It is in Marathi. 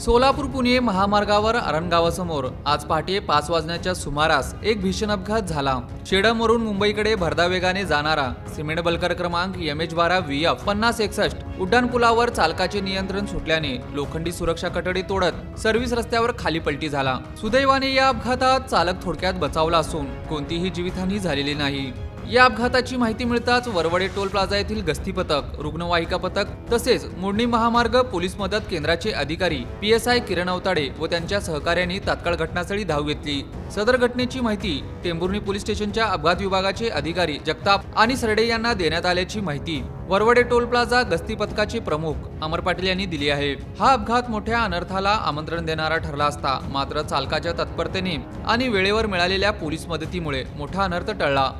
Solapur Pune महामार्गावर अरणगावासमोर आज पहाटे पाच वाजण्याच्या सुमारास एक भीषण अपघात झाला. शेडमवरून मुंबईकडे भरदा वेगाने जाणारा सिमेंट बलकर क्रमांक एम एच बारा व्ही एफ पन्नास एकसष्ट उड्डाणपुलावर चालकाचे नियंत्रण सुटल्याने लोखंडी सुरक्षा कटडी तोडत सर्व्हिस रस्त्यावर खाली पलटी झाला. सुदैवाने या अपघातात चालक थोडक्यात बचावला असून कोणतीही जीवितहानी झालेली नाही. या अपघाताची माहिती मिळताच वरवडे टोल प्लाझा येथील गस्ती पथक रुग्णवाहिका पथक तसेच मोडणी महामार्ग पोलीस मदत केंद्राचे अधिकारी P S I Kiran Awtade व त्यांच्या सहकार्यांनी तात्काळ घटनास्थळी धाव घेतली. सदर घटनेची माहिती टेंभुर्णी पोलीस स्टेशनच्या अपघात विभागाचे अधिकारी जगताप आणि सरडे यांना देण्यात आल्याची माहिती वरवडे टोल प्लाझा गस्ती पथकाचे प्रमुख अमर पाटील यांनी दिली आहे. हा अपघात मोठ्या अनर्थाला आमंत्रण देणारा ठरला असता मात्र चालकाच्या तत्परतेने आणि वेळेवर मिळालेल्या पोलीस मदतीमुळे मोठा अनर्थ टळला.